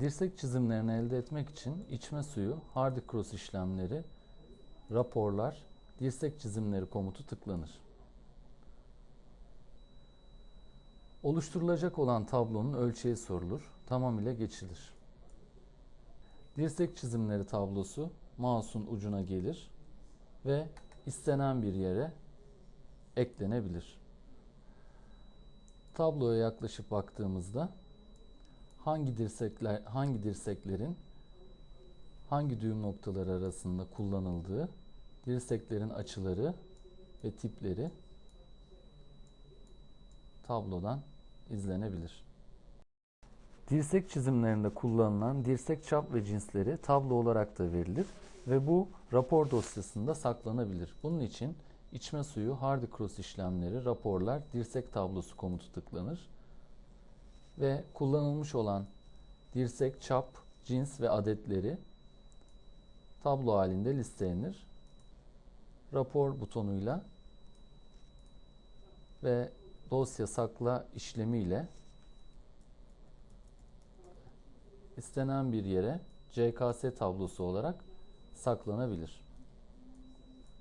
Dirsek çizimlerini elde etmek için içme suyu, hardy cross işlemleri, raporlar, dirsek çizimleri komutu tıklanır. Oluşturulacak olan tablonun ölçeği sorulur, tamam ile geçilir. Dirsek çizimleri tablosu mouse'un ucuna gelir ve istenen bir yere eklenebilir. Tabloya yaklaşıp baktığımızda hangi dirsekler hangi dirseklerin hangi düğüm noktaları arasında kullanıldığı, dirseklerin açıları ve tipleri tablodan izlenebilir. Dirsek çizimlerinde kullanılan dirsek çap ve cinsleri tablo olarak da verilir ve bu rapor dosyasında saklanabilir. Bunun için içme suyu, hardy cross işlemleri, raporlar, dirsek tablosu komutu tıklanır ve kullanılmış olan dirsek, çap, cins ve adetleri tablo halinde listelenir. Rapor butonuyla ve dosya sakla işlemiyle istenen bir yere CKS tablosu olarak saklanabilir.